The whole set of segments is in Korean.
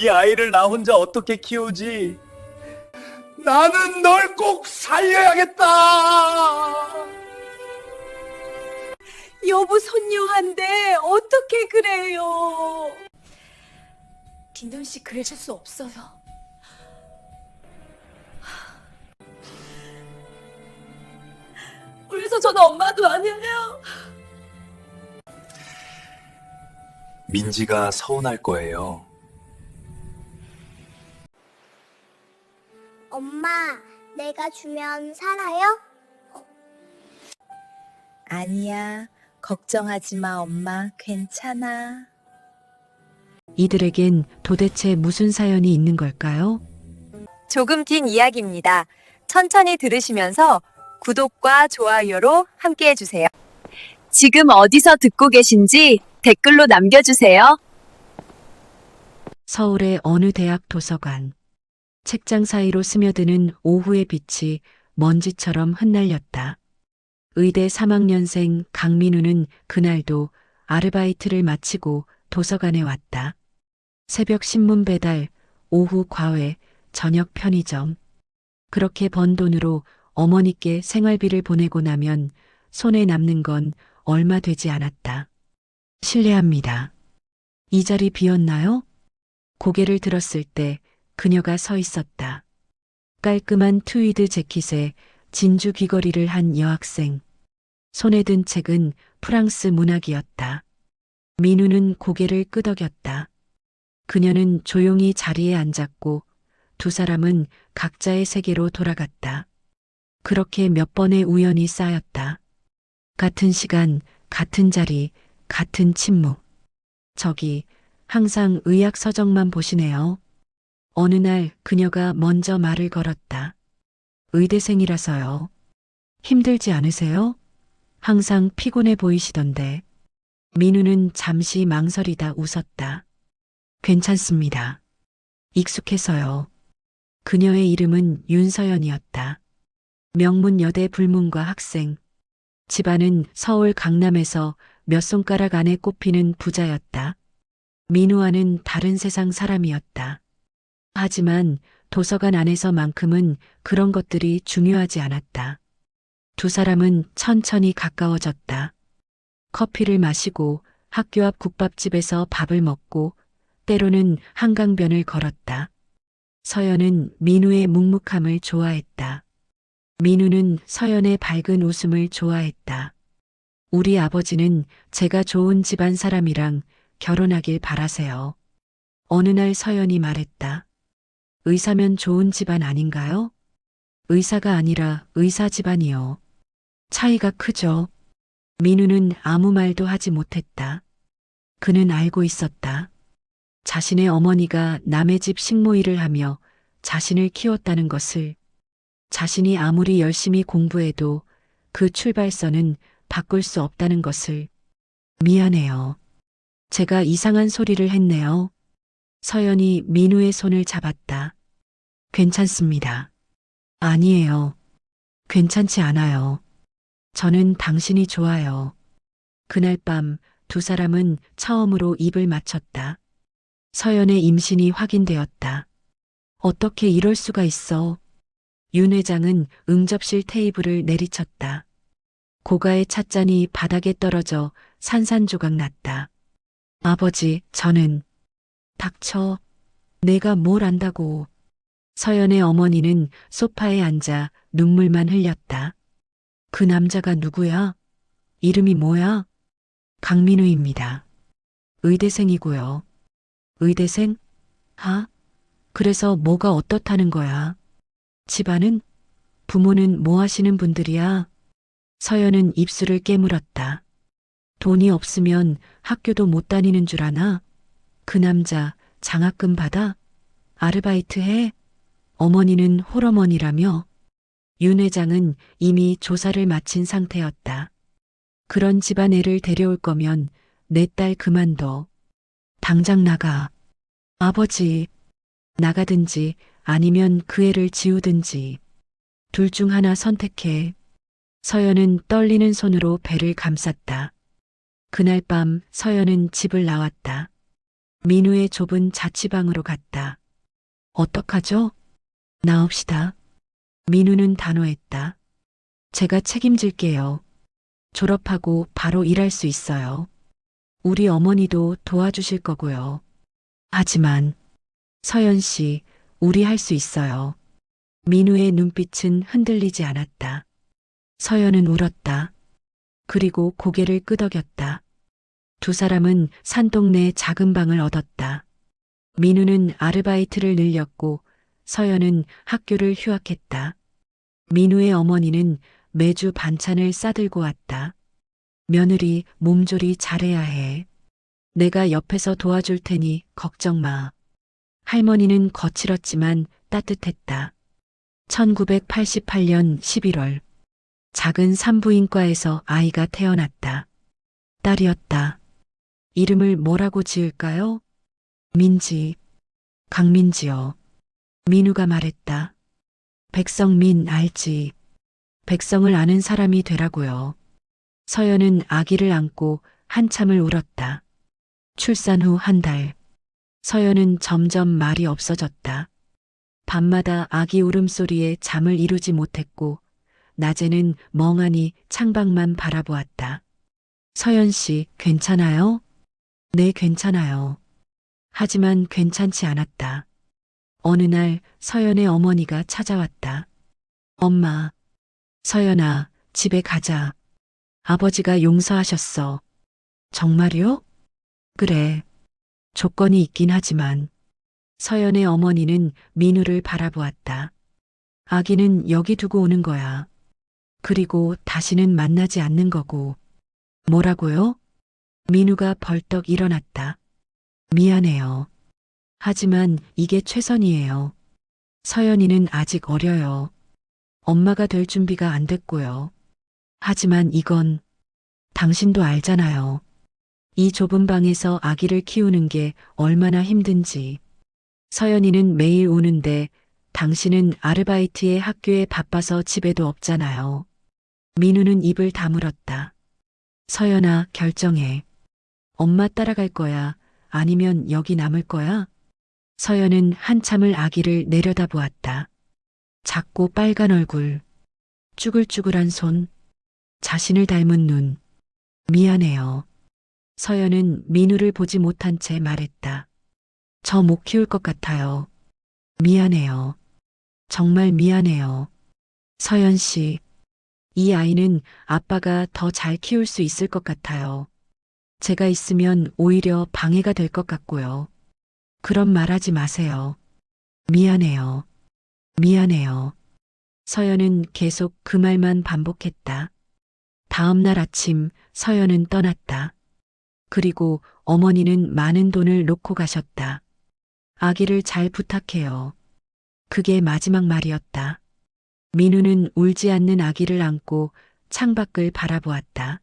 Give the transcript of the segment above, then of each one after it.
이 아이를 나 혼자 어떻게 키우지? 나는 널 꼭 살려야겠다! 여보 손녀한데 어떻게 그래요? 빈돈 씨 그러실 수 없어요. 그래서 저는 엄마도 아니에요. 민지가 서운할 거예요. 엄마, 내가 주면 살아요? 아니야. 걱정하지 마, 엄마. 괜찮아. 이들에겐 도대체 무슨 사연이 있는 걸까요? 조금 긴 이야기입니다. 천천히 들으시면서 구독과 좋아요로 함께 해주세요. 지금 어디서 듣고 계신지 댓글로 남겨주세요. 서울의 어느 대학 도서관. 책장 사이로 스며드는 오후의 빛이 먼지처럼 흩날렸다. 의대 3학년생 강민우는 그날도 아르바이트를 마치고 도서관에 왔다. 새벽 신문 배달, 오후 과외, 저녁 편의점. 그렇게 번 돈으로 어머니께 생활비를 보내고 나면 손에 남는 건 얼마 되지 않았다. 실례합니다. 이 자리 비었나요? 고개를 들었을 때 그녀가 서 있었다. 깔끔한 트위드 재킷에 진주 귀걸이를 한 여학생. 손에 든 책은 프랑스 문학이었다. 민우는 고개를 끄덕였다. 그녀는 조용히 자리에 앉았고 두 사람은 각자의 세계로 돌아갔다. 그렇게 몇 번의 우연이 쌓였다. 같은 시간, 같은 자리, 같은 침묵. 저기 항상 의학 서적만 보시네요. 어느 날 그녀가 먼저 말을 걸었다. 의대생이라서요. 힘들지 않으세요? 항상 피곤해 보이시던데. 민우는 잠시 망설이다 웃었다. 괜찮습니다. 익숙해서요. 그녀의 이름은 윤서연이었다. 명문 여대 불문과 학생. 집안은 서울 강남에서 몇 손가락 안에 꼽히는 부자였다. 민우와는 다른 세상 사람이었다. 하지만 도서관 안에서만큼은 그런 것들이 중요하지 않았다. 두 사람은 천천히 가까워졌다. 커피를 마시고 학교 앞 국밥집에서 밥을 먹고 때로는 한강변을 걸었다. 서연은 민우의 묵묵함을 좋아했다. 민우는 서연의 밝은 웃음을 좋아했다. 우리 아버지는 제가 좋은 집안 사람이랑 결혼하길 바라세요. 어느 날 서연이 말했다. 의사면 좋은 집안 아닌가요? 의사가 아니라 의사 집안이요. 차이가 크죠. 민우는 아무 말도 하지 못했다. 그는 알고 있었다. 자신의 어머니가 남의 집 식모일을 하며 자신을 키웠다는 것을 자신이 아무리 열심히 공부해도 그 출발선은 바꿀 수 없다는 것을 미안해요. 제가 이상한 소리를 했네요. 서연이 민우의 손을 잡았다. 괜찮습니다. 아니에요. 괜찮지 않아요. 저는 당신이 좋아요. 그날 밤 두 사람은 처음으로 입을 맞췄다. 서연의 임신이 확인되었다. 어떻게 이럴 수가 있어? 윤 회장은 응접실 테이블을 내리쳤다. 고가의 찻잔이 바닥에 떨어져 산산조각 났다. 아버지, 저는 닥쳐. 내가 뭘 안다고. 서연의 어머니는 소파에 앉아 눈물만 흘렸다. 그 남자가 누구야? 이름이 뭐야? 강민우입니다. 의대생이고요. 의대생? 하? 그래서 뭐가 어떻다는 거야? 집안은? 부모는 뭐 하시는 분들이야? 서연은 입술을 깨물었다. 돈이 없으면 학교도 못 다니는 줄 아나? 그 남자 장학금 받아? 아르바이트 해? 어머니는 홀어머니라며? 윤 회장은 이미 조사를 마친 상태였다. 그런 집안 애를 데려올 거면 내 딸 그만둬. 당장 나가. 아버지, 나가든지 아니면 그 애를 지우든지. 둘 중 하나 선택해. 서연은 떨리는 손으로 배를 감쌌다. 그날 밤 서연은 집을 나왔다. 민우의 좁은 자취방으로 갔다. 어떡하죠? 나옵시다. 민우는 단호했다. 제가 책임질게요. 졸업하고 바로 일할 수 있어요. 우리 어머니도 도와주실 거고요. 하지만 서연 씨, 우리 할 수 있어요. 민우의 눈빛은 흔들리지 않았다. 서연은 울었다. 그리고 고개를 끄덕였다. 두 사람은 산동네 작은 방을 얻었다. 민우는 아르바이트를 늘렸고 서연은 학교를 휴학했다. 민우의 어머니는 매주 반찬을 싸들고 왔다. 며느리 몸조리 잘해야 해. 내가 옆에서 도와줄 테니 걱정 마. 할머니는 거칠었지만 따뜻했다. 1988년 11월 작은 산부인과에서 아이가 태어났다. 딸이었다. 이름을 뭐라고 지을까요? 민지, 강민지요. 민우가 말했다. 백성민 알지. 백성을 아는 사람이 되라고요. 서연은 아기를 안고 한참을 울었다. 출산 후 한 달. 서연은 점점 말이 없어졌다. 밤마다 아기 울음소리에 잠을 이루지 못했고, 낮에는 멍하니 창밖만 바라보았다. 서연 씨, 괜찮아요? 네, 괜찮아요. 하지만 괜찮지 않았다. 어느 날 서연의 어머니가 찾아왔다. 엄마, 서연아, 집에 가자. 아버지가 용서하셨어. 정말요? 그래. 조건이 있긴 하지만. 서연의 어머니는 민우를 바라보았다. 아기는 여기 두고 오는 거야. 그리고 다시는 만나지 않는 거고. 뭐라고요? 민우가 벌떡 일어났다. 미안해요. 하지만 이게 최선이에요. 서연이는 아직 어려요. 엄마가 될 준비가 안 됐고요. 하지만 이건 당신도 알잖아요. 이 좁은 방에서 아기를 키우는 게 얼마나 힘든지. 서연이는 매일 오는데 당신은 아르바이트에 학교에 바빠서 집에도 없잖아요. 민우는 입을 다물었다. 서연아, 결정해. 엄마 따라갈 거야? 아니면 여기 남을 거야? 서연은 한참을 아기를 내려다보았다. 작고 빨간 얼굴, 쭈글쭈글한 손, 자신을 닮은 눈. 미안해요. 서연은 민우를 보지 못한 채 말했다. 저 못 키울 것 같아요. 미안해요. 정말 미안해요. 서연 씨, 이 아이는 아빠가 더 잘 키울 수 있을 것 같아요. 제가 있으면 오히려 방해가 될 것 같고요. 그런 말 하지 마세요. 미안해요. 미안해요. 서연은 계속 그 말만 반복했다. 다음 날 아침 서연은 떠났다. 그리고 어머니는 많은 돈을 놓고 가셨다. 아기를 잘 부탁해요. 그게 마지막 말이었다. 민우는 울지 않는 아기를 안고 창밖을 바라보았다.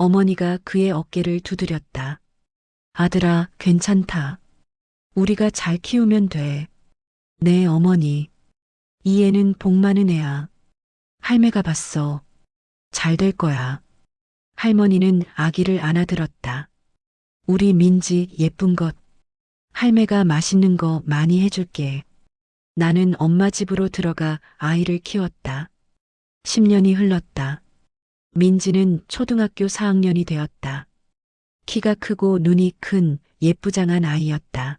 어머니가 그의 어깨를 두드렸다. 아들아, 괜찮다. 우리가 잘 키우면 돼. 네, 어머니. 이 애는 복 많은 애야. 할매가 봤어. 잘 될 거야. 할머니는 아기를 안아들었다. 우리 민지 예쁜 것. 할매가 맛있는 거 많이 해줄게. 나는 엄마 집으로 들어가 아이를 키웠다. 10년이 흘렀다. 민지는 초등학교 4학년이 되었다. 키가 크고 눈이 큰 예쁘장한 아이였다.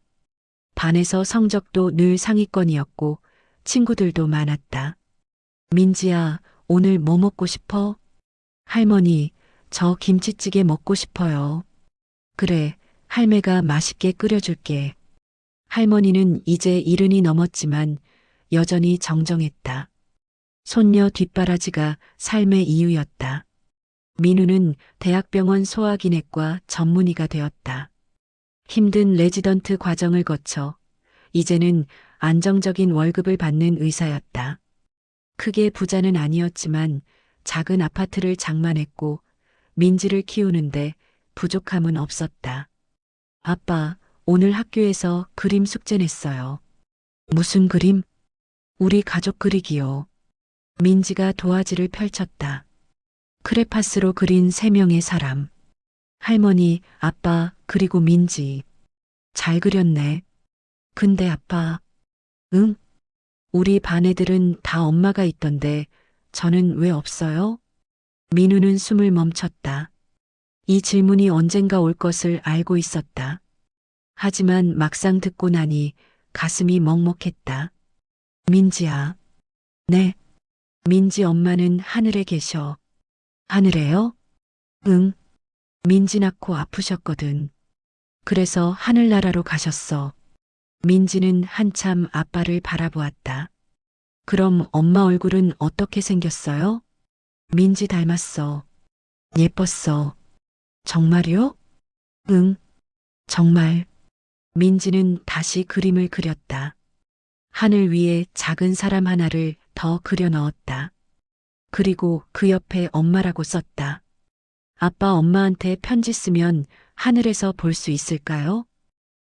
반에서 성적도 늘 상위권이었고 친구들도 많았다. 민지야, 오늘 뭐 먹고 싶어? 할머니, 저 김치찌개 먹고 싶어요. 그래, 할매가 맛있게 끓여줄게. 할머니는 이제 이른이 넘었지만 여전히 정정했다. 손녀 뒷바라지가 삶의 이유였다. 민우는 대학병원 소화기내과 전문의가 되었다. 힘든 레지던트 과정을 거쳐 이제는 안정적인 월급을 받는 의사였다. 크게 부자는 아니었지만 작은 아파트를 장만했고 민지를 키우는데 부족함은 없었다. 아빠, 오늘 학교에서 그림 숙제 냈어요. 무슨 그림? 우리 가족 그리기요. 민지가 도화지를 펼쳤다. 크레파스로 그린 세 명의 사람. 할머니, 아빠, 그리고 민지. 잘 그렸네. 근데 아빠, 응? 우리 반 애들은 다 엄마가 있던데 저는 왜 없어요? 민우는 숨을 멈췄다. 이 질문이 언젠가 올 것을 알고 있었다. 하지만 막상 듣고 나니 가슴이 먹먹했다. 민지야. 네. 민지 엄마는 하늘에 계셔. 하늘에요? 응. 민지 낳고 아프셨거든. 그래서 하늘나라로 가셨어. 민지는 한참 아빠를 바라보았다. 그럼 엄마 얼굴은 어떻게 생겼어요? 민지 닮았어. 예뻤어. 정말요? 응. 정말. 민지는 다시 그림을 그렸다. 하늘 위에 작은 사람 하나를 더 그려 넣었다. 그리고 그 옆에 엄마라고 썼다. 아빠 엄마한테 편지 쓰면 하늘에서 볼 수 있을까요?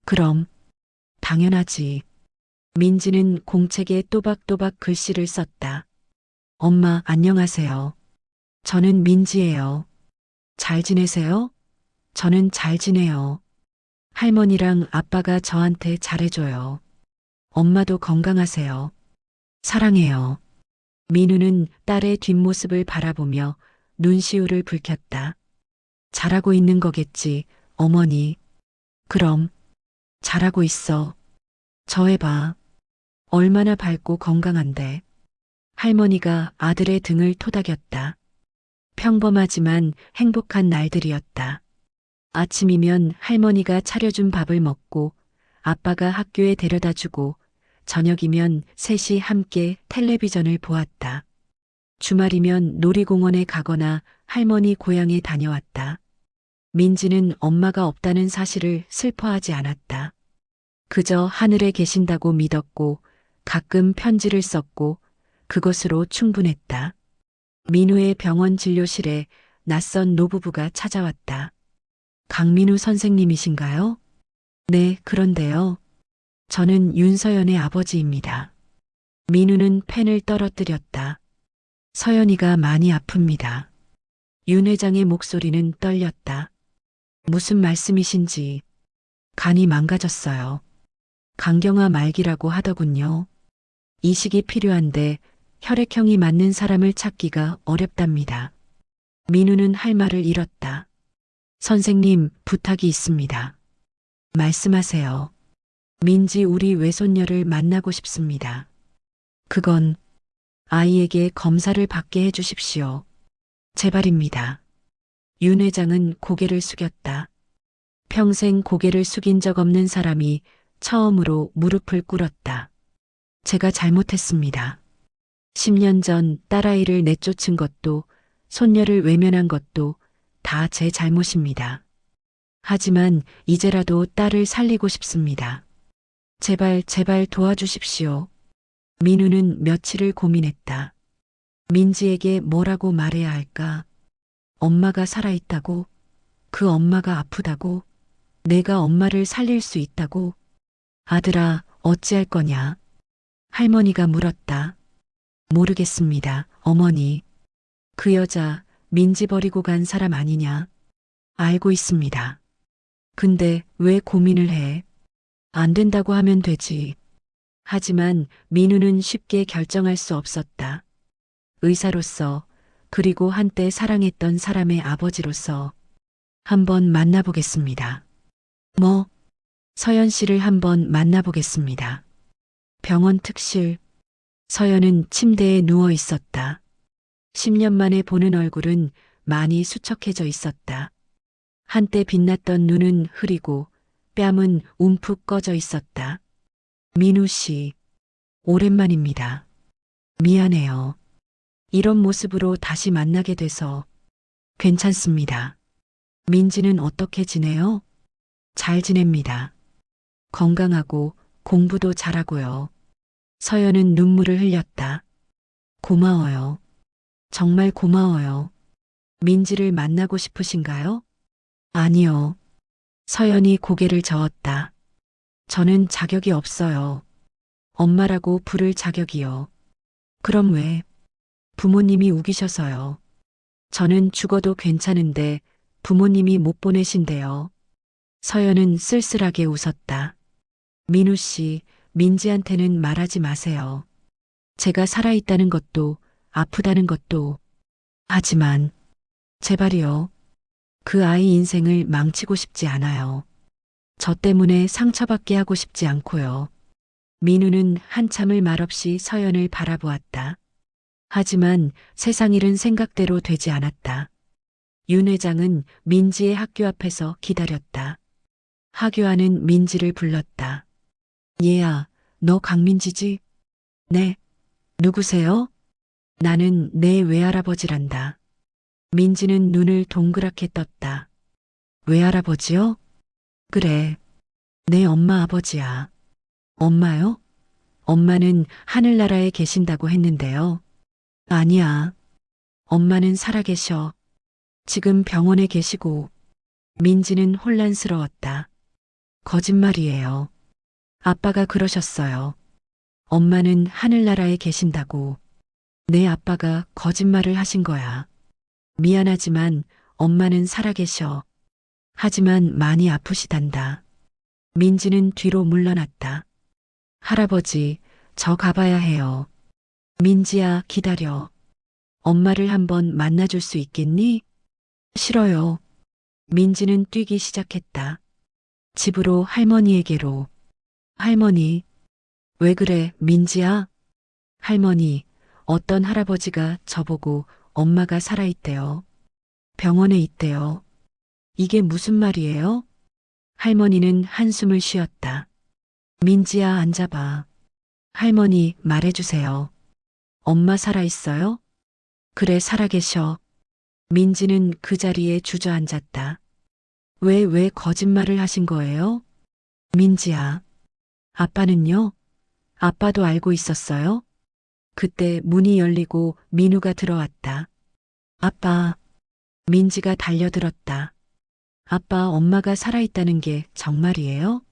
그럼, 당연하지. 민지는 공책에 또박또박 글씨를 썼다. 엄마, 안녕하세요. 저는 민지예요. 잘 지내세요? 저는 잘 지내요. 할머니랑 아빠가 저한테 잘해줘요. 엄마도 건강하세요. 사랑해요. 민우는 딸의 뒷모습을 바라보며 눈시울을 붉혔다. 잘하고 있는 거겠지, 어머니. 그럼, 잘하고 있어. 저 해봐. 얼마나 밝고 건강한데. 할머니가 아들의 등을 토닥였다. 평범하지만 행복한 날들이었다. 아침이면 할머니가 차려준 밥을 먹고 아빠가 학교에 데려다 주고 저녁이면 셋이 함께 텔레비전을 보았다. 주말이면 놀이공원에 가거나 할머니 고향에 다녀왔다. 민지는 엄마가 없다는 사실을 슬퍼하지 않았다. 그저 하늘에 계신다고 믿었고 가끔 편지를 썼고 그것으로 충분했다. 민우의 병원 진료실에 낯선 노부부가 찾아왔다. 강민우 선생님이신가요? 네, 그런데요. 저는 윤서연의 아버지입니다. 민우는 펜을 떨어뜨렸다. 서연이가 많이 아픕니다. 윤 회장의 목소리는 떨렸다. 무슨 말씀이신지 간이 망가졌어요. 강경화 말기라고 하더군요. 이식이 필요한데 혈액형이 맞는 사람을 찾기가 어렵답니다. 민우는 할 말을 잃었다. 선생님, 부탁이 있습니다. 말씀하세요. 민지 우리 외손녀를 만나고 싶습니다. 그건 아이에게 검사를 받게 해주십시오. 제발입니다. 윤 회장은 고개를 숙였다. 평생 고개를 숙인 적 없는 사람이 처음으로 무릎을 꿇었다. 제가 잘못했습니다. 10년 전 딸아이를 내쫓은 것도 손녀를 외면한 것도 다 제 잘못입니다. 하지만 이제라도 딸을 살리고 싶습니다. 제발, 제발 도와주십시오. 민우는 며칠을 고민했다. 민지에게 뭐라고 말해야 할까? 엄마가 살아있다고? 그 엄마가 아프다고? 내가 엄마를 살릴 수 있다고? 아들아, 어찌할 거냐? 할머니가 물었다. 모르겠습니다, 어머니. 그 여자 민지 버리고 간 사람 아니냐? 알고 있습니다. 근데 왜 고민을 해? 안 된다고 하면 되지. 하지만 민우는 쉽게 결정할 수 없었다. 의사로서 그리고 한때 사랑했던 사람의 아버지로서 한번 만나보겠습니다. 뭐? 서연 씨를 한번 만나보겠습니다. 병원 특실. 서연은 침대에 누워 있었다. 10년 만에 보는 얼굴은 많이 수척해져 있었다. 한때 빛났던 눈은 흐리고 뺨은 움푹 꺼져 있었다. 민우 씨, 오랜만입니다. 미안해요. 이런 모습으로 다시 만나게 돼서 괜찮습니다. 민지는 어떻게 지내요? 잘 지냅니다. 건강하고 공부도 잘하고요. 서연은 눈물을 흘렸다. 고마워요. 정말 고마워요. 민지를 만나고 싶으신가요? 아니요. 서연이 고개를 저었다. 저는 자격이 없어요. 엄마라고 부를 자격이요. 그럼 왜? 부모님이 우기셔서요. 저는 죽어도 괜찮은데 부모님이 못 보내신대요. 서연은 쓸쓸하게 웃었다. 민우 씨, 민지한테는 말하지 마세요. 제가 살아있다는 것도, 아프다는 것도. 하지만, 제발이요. 그 아이 인생을 망치고 싶지 않아요. 저 때문에 상처받게 하고 싶지 않고요. 민우는 한참을 말없이 서연을 바라보았다. 하지만 세상 일은 생각대로 되지 않았다. 윤 회장은 민지의 학교 앞에서 기다렸다. 하교하는 민지를 불렀다. 얘야, 너 강민지지? 네. 누구세요? 나는 내 외할아버지란다. 민지는 눈을 동그랗게 떴다. 외할아버지요? 그래. 내 엄마 아버지야. 엄마요? 엄마는 하늘나라에 계신다고 했는데요. 아니야. 엄마는 살아계셔. 지금 병원에 계시고. 민지는 혼란스러웠다. 거짓말이에요. 아빠가 그러셨어요. 엄마는 하늘나라에 계신다고. 내 아빠가 거짓말을 하신 거야. 미안하지만 엄마는 살아계셔. 하지만 많이 아프시단다. 민지는 뒤로 물러났다. 할아버지, 저 가봐야 해요. 민지야, 기다려. 엄마를 한번 만나줄 수 있겠니? 싫어요. 민지는 뛰기 시작했다. 집으로 할머니에게로. 할머니, 왜 그래, 민지야? 할머니, 어떤 할아버지가 저보고 엄마가 살아있대요. 병원에 있대요. 이게 무슨 말이에요? 할머니는 한숨을 쉬었다. 민지야, 앉아봐. 할머니, 말해주세요. 엄마 살아있어요? 그래, 살아계셔. 민지는 그 자리에 주저앉았다. 왜, 왜 거짓말을 하신 거예요? 민지야. 아빠는요? 아빠도 알고 있었어요? 그때 문이 열리고 민우가 들어왔다. 아빠. 민지가 달려들었다. 아빠, 엄마가 살아있다는 게 정말이에요?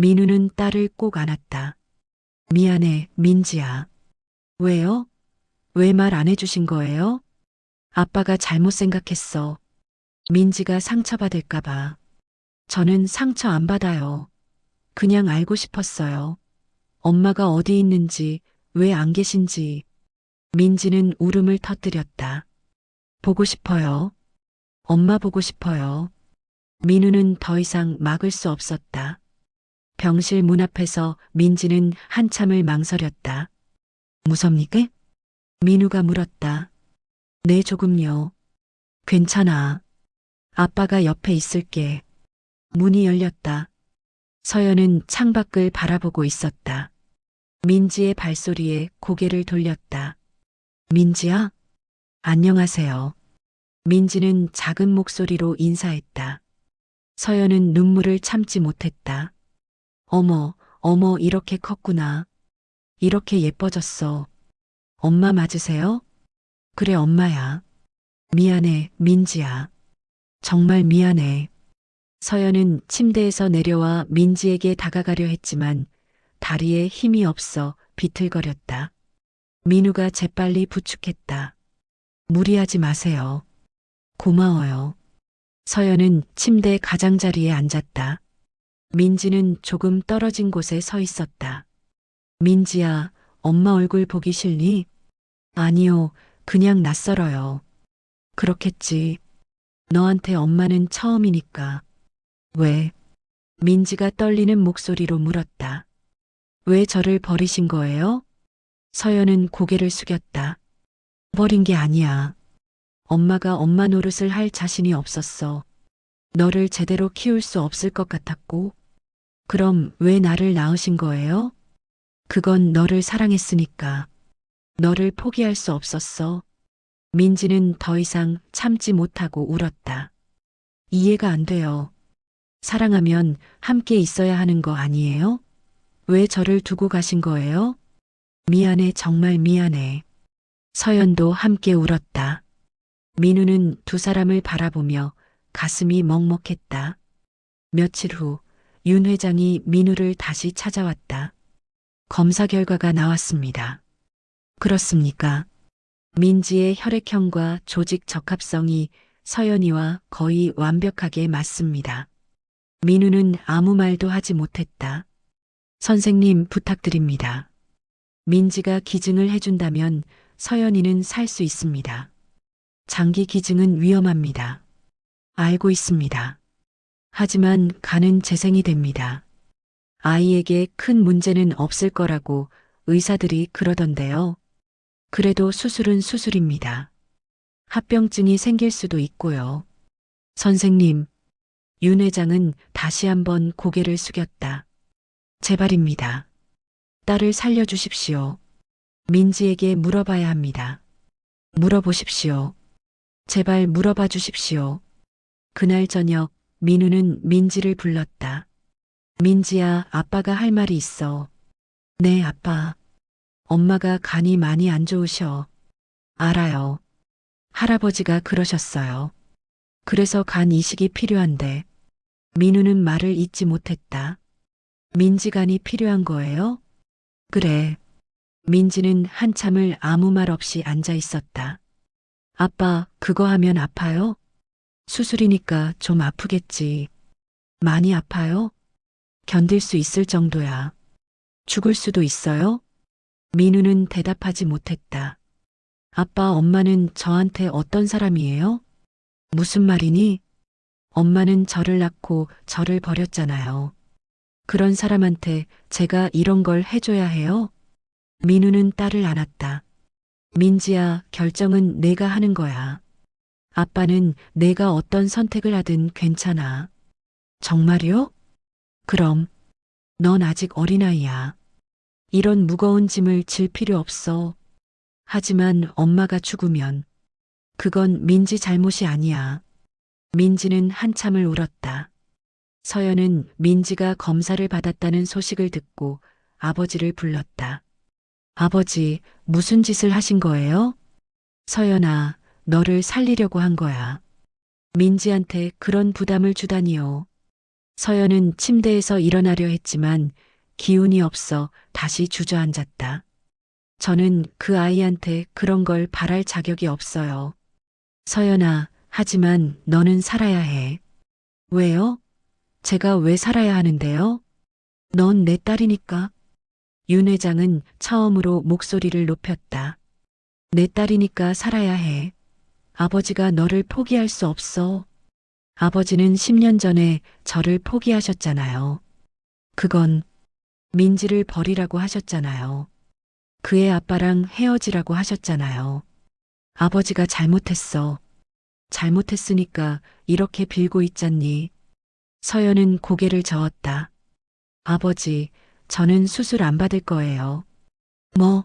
민우는 딸을 꼭 안았다. 미안해, 민지야. 왜요? 왜 말 안 해주신 거예요? 아빠가 잘못 생각했어. 민지가 상처받을까봐. 저는 상처 안 받아요. 그냥 알고 싶었어요. 엄마가 어디 있는지, 왜 안 계신지. 민지는 울음을 터뜨렸다. 보고 싶어요. 엄마 보고 싶어요. 민우는 더 이상 막을 수 없었다. 병실 문 앞에서 민지는 한참을 망설였다. 무섭니까? 민우가 물었다. 네, 조금요. 괜찮아. 아빠가 옆에 있을게. 문이 열렸다. 서연은 창밖을 바라보고 있었다. 민지의 발소리에 고개를 돌렸다. 민지야? 안녕하세요. 민지는 작은 목소리로 인사했다. 서연은 눈물을 참지 못했다. 어머, 어머, 이렇게 컸구나. 이렇게 예뻐졌어. 엄마 맞으세요? 그래, 엄마야. 미안해, 민지야. 정말 미안해. 서연은 침대에서 내려와 민지에게 다가가려 했지만 다리에 힘이 없어 비틀거렸다. 민우가 재빨리 부축했다. 무리하지 마세요. 고마워요. 서연은 침대 가장자리에 앉았다. 민지는 조금 떨어진 곳에 서 있었다. 민지야, 엄마 얼굴 보기 싫니? 아니요, 그냥 낯설어요. 그렇겠지. 너한테 엄마는 처음이니까. 왜? 민지가 떨리는 목소리로 물었다. 왜 저를 버리신 거예요? 서연은 고개를 숙였다. 버린 게 아니야. 엄마가 엄마 노릇을 할 자신이 없었어. 너를 제대로 키울 수 없을 것 같았고. 그럼 왜 나를 낳으신 거예요? 그건 너를 사랑했으니까. 너를 포기할 수 없었어. 민지는 더 이상 참지 못하고 울었다. 이해가 안 돼요. 사랑하면 함께 있어야 하는 거 아니에요? 왜 저를 두고 가신 거예요? 미안해, 정말 미안해. 서연도 함께 울었다. 민우는 두 사람을 바라보며 가슴이 먹먹했다. 며칠 후, 윤 회장이 민우를 다시 찾아왔다. 검사 결과가 나왔습니다. 그렇습니까? 민지의 혈액형과 조직 적합성이 서연이와 거의 완벽하게 맞습니다. 민우는 아무 말도 하지 못했다. 선생님 부탁드립니다. 민지가 기증을 해준다면 서연이는 살 수 있습니다. 장기 기증은 위험합니다. 알고 있습니다. 하지만 간은 재생이 됩니다. 아이에게 큰 문제는 없을 거라고 의사들이 그러던데요. 그래도 수술은 수술입니다. 합병증이 생길 수도 있고요. 선생님, 윤 회장은 다시 한번 고개를 숙였다. 제발입니다. 딸을 살려주십시오. 민지에게 물어봐야 합니다. 물어보십시오. 제발 물어봐 주십시오. 그날 저녁 민우는 민지를 불렀다. 민지야, 아빠가 할 말이 있어. 네, 아빠. 엄마가 간이 많이 안 좋으셔. 알아요. 할아버지가 그러셨어요. 그래서 간 이식이 필요한데. 민우는 말을 잇지 못했다. 민지 간이 필요한 거예요? 그래. 민지는 한참을 아무 말 없이 앉아 있었다. 아빠, 그거 하면 아파요? 수술이니까 좀 아프겠지. 많이 아파요? 견딜 수 있을 정도야. 죽을 수도 있어요? 민우는 대답하지 못했다. 아빠, 엄마는 저한테 어떤 사람이에요? 무슨 말이니? 엄마는 저를 낳고 저를 버렸잖아요. 그런 사람한테 제가 이런 걸 해줘야 해요? 민우는 딸을 안았다. 민지야, 결정은 내가 하는 거야. 아빠는 내가 어떤 선택을 하든 괜찮아. 정말요? 그럼, 넌 아직 어린아이야. 이런 무거운 짐을 질 필요 없어. 하지만 엄마가 죽으면, 그건 민지 잘못이 아니야. 민지는 한참을 울었다. 서연은 민지가 검사를 받았다는 소식을 듣고 아버지를 불렀다. 아버지, 무슨 짓을 하신 거예요? 서연아, 너를 살리려고 한 거야. 민지한테 그런 부담을 주다니요. 서연은 침대에서 일어나려 했지만 기운이 없어 다시 주저앉았다. 저는 그 아이한테 그런 걸 바랄 자격이 없어요. 서연아, 하지만 너는 살아야 해. 왜요? 제가 왜 살아야 하는데요? 넌 내 딸이니까. 윤 회장은 처음으로 목소리를 높였다. 내 딸이니까 살아야 해. 아버지가 너를 포기할 수 없어. 아버지는 10년 전에 저를 포기하셨잖아요. 그건 민지를 버리라고 하셨잖아요. 그의 아빠랑 헤어지라고 하셨잖아요. 아버지가 잘못했어. 잘못했으니까 이렇게 빌고 있잖니. 서연은 고개를 저었다. 아버지, 저는 수술 안 받을 거예요. 뭐?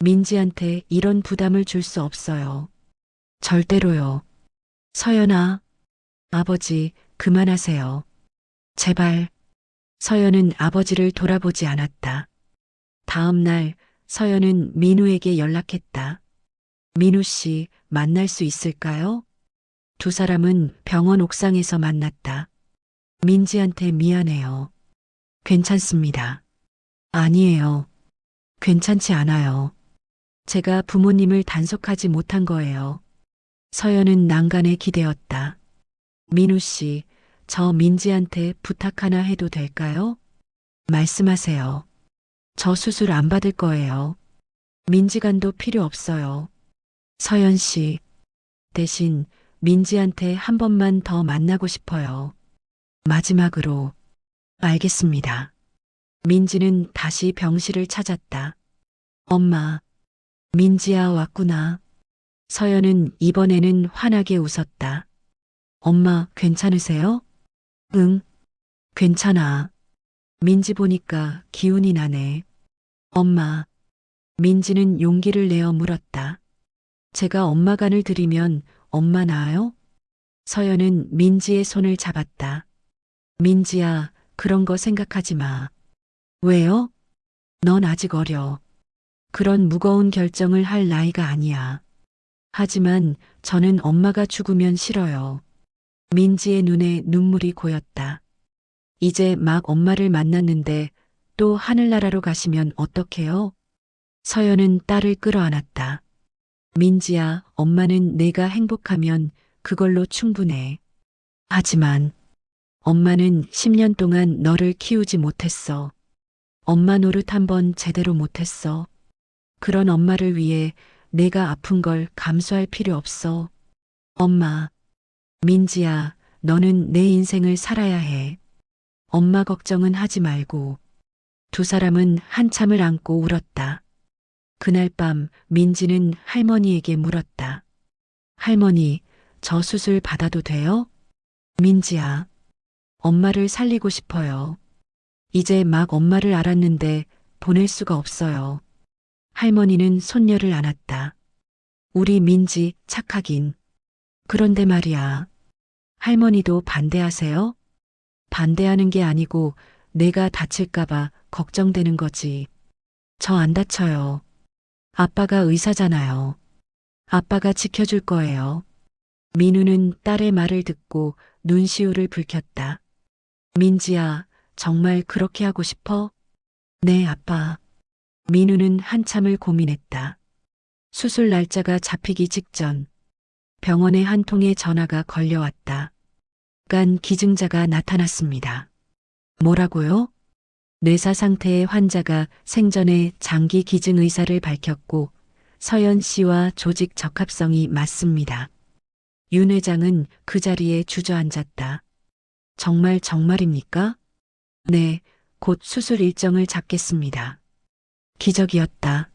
민지한테 이런 부담을 줄 수 없어요. 절대로요. 서연아, 아버지, 그만하세요. 제발. 서연은 아버지를 돌아보지 않았다. 다음 날 서연은 민우에게 연락했다. 민우 씨, 만날 수 있을까요? 두 사람은 병원 옥상에서 만났다. 민지한테 미안해요. 괜찮습니다. 아니에요. 괜찮지 않아요. 제가 부모님을 단속하지 못한 거예요. 서연은 난간에 기대었다. 민우 씨, 저 민지한테 부탁 하나 해도 될까요? 말씀하세요. 저 수술 안 받을 거예요. 민지간도 필요 없어요. 서연 씨, 대신 민지한테 한 번만 더 만나고 싶어요. 마지막으로, 알겠습니다. 민지는 다시 병실을 찾았다. 엄마, 민지야 왔구나. 서연은 이번에는 환하게 웃었다. 엄마, 괜찮으세요? 응, 괜찮아. 민지 보니까 기운이 나네. 엄마, 민지는 용기를 내어 물었다. 제가 엄마 간을 들이면 엄마 나아요? 서연은 민지의 손을 잡았다. 민지야, 그런 거 생각하지 마. 왜요? 넌 아직 어려. 그런 무거운 결정을 할 나이가 아니야. 하지만 저는 엄마가 죽으면 싫어요. 민지의 눈에 눈물이 고였다. 이제 막 엄마를 만났는데 또 하늘나라로 가시면 어떡해요? 서연은 딸을 끌어안았다. 민지야, 엄마는 내가 행복하면 그걸로 충분해. 하지만 엄마는 10년 동안 너를 키우지 못했어. 엄마 노릇 한번 제대로 못했어. 그런 엄마를 위해 내가 아픈 걸 감수할 필요 없어. 엄마, 민지야, 너는 내 인생을 살아야 해. 엄마 걱정은 하지 말고. 두 사람은 한참을 안고 울었다. 그날 밤 민지는 할머니에게 물었다. 할머니, 저 수술 받아도 돼요? 민지야, 엄마를 살리고 싶어요. 이제 막 엄마를 알았는데 보낼 수가 없어요. 할머니는 손녀를 안았다. 우리 민지 착하긴. 그런데 말이야. 할머니도 반대하세요? 반대하는 게 아니고 내가 다칠까봐 걱정되는 거지. 저 안 다쳐요. 아빠가 의사잖아요. 아빠가 지켜줄 거예요. 민우는 딸의 말을 듣고 눈시울을 붉혔다. 민지야, 정말 그렇게 하고 싶어? 네, 아빠. 민우는 한참을 고민했다. 수술 날짜가 잡히기 직전 병원의 한 통의 전화가 걸려왔다. 간 기증자가 나타났습니다. 뭐라고요? 뇌사 상태의 환자가 생전에 장기 기증 의사를 밝혔고 서연 씨와 조직 적합성이 맞습니다. 윤 회장은 그 자리에 주저앉았다. 정말 정말입니까? 네, 곧 수술 일정을 잡겠습니다. 기적이었다.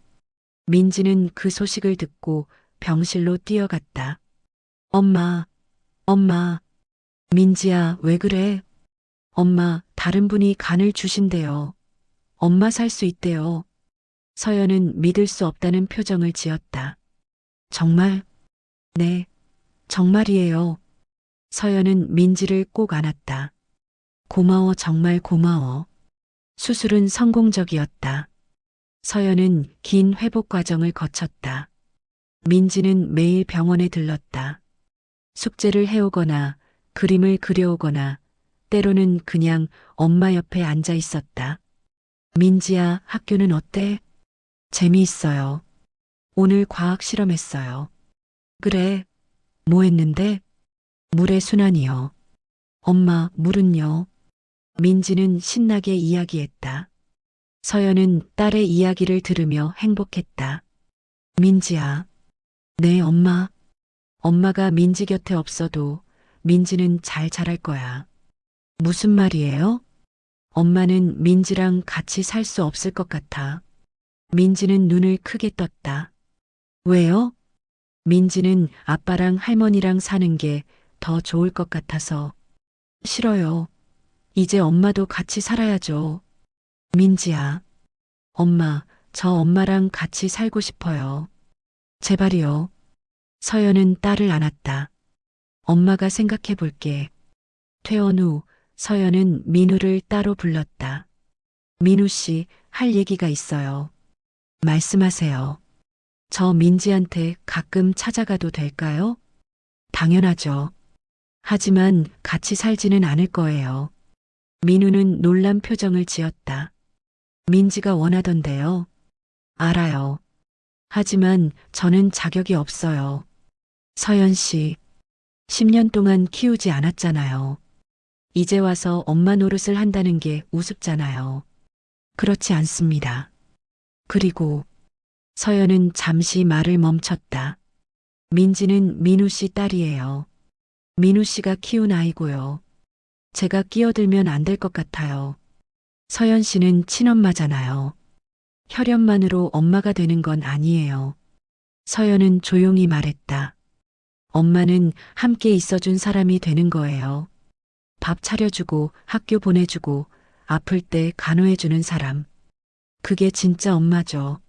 민지는 그 소식을 듣고 병실로 뛰어갔다. 엄마, 엄마, 민지야, 왜 그래? 엄마, 다른 분이 간을 주신대요. 엄마 살 수 있대요. 서연은 믿을 수 없다는 표정을 지었다. 정말? 네, 정말이에요. 서연은 민지를 꼭 안았다. 고마워, 정말 고마워. 수술은 성공적이었다. 서연은 긴 회복 과정을 거쳤다. 민지는 매일 병원에 들렀다. 숙제를 해오거나 그림을 그려오거나 때로는 그냥 엄마 옆에 앉아 있었다. 민지야, 학교는 어때? 재미있어요. 오늘 과학 실험했어요. 그래. 뭐 했는데? 물의 순환이요. 엄마, 물은요? 민지는 신나게 이야기했다. 서연은 딸의 이야기를 들으며 행복했다. 민지야. 네, 엄마. 엄마가 민지 곁에 없어도 민지는 잘 자랄 거야. 무슨 말이에요? 엄마는 민지랑 같이 살 수 없을 것 같아. 민지는 눈을 크게 떴다. 왜요? 민지는 아빠랑 할머니랑 사는 게 더 좋을 것 같아서. 싫어요. 이제 엄마도 같이 살아야죠. 민지야. 엄마, 저 엄마랑 같이 살고 싶어요. 제발이요. 서연은 딸을 안았다. 엄마가 생각해 볼게. 퇴원 후 서연은 민우를 따로 불렀다. 민우 씨, 할 얘기가 있어요. 말씀하세요. 저 민지한테 가끔 찾아가도 될까요? 당연하죠. 하지만 같이 살지는 않을 거예요. 민우는 놀란 표정을 지었다. 민지가 원하던데요. 알아요. 하지만 저는 자격이 없어요. 서연 씨, 10년 동안 키우지 않았잖아요. 이제 와서 엄마 노릇을 한다는 게 우습잖아요. 그렇지 않습니다. 그리고 서연은 잠시 말을 멈췄다. 민지는 민우 씨 딸이에요. 민우 씨가 키운 아이고요. 제가 끼어들면 안 될 것 같아요. 서연 씨는 친엄마잖아요. 혈연만으로 엄마가 되는 건 아니에요. 서연은 조용히 말했다. 엄마는 함께 있어준 사람이 되는 거예요. 밥 차려주고 학교 보내주고 아플 때 간호해주는 사람. 그게 진짜 엄마죠.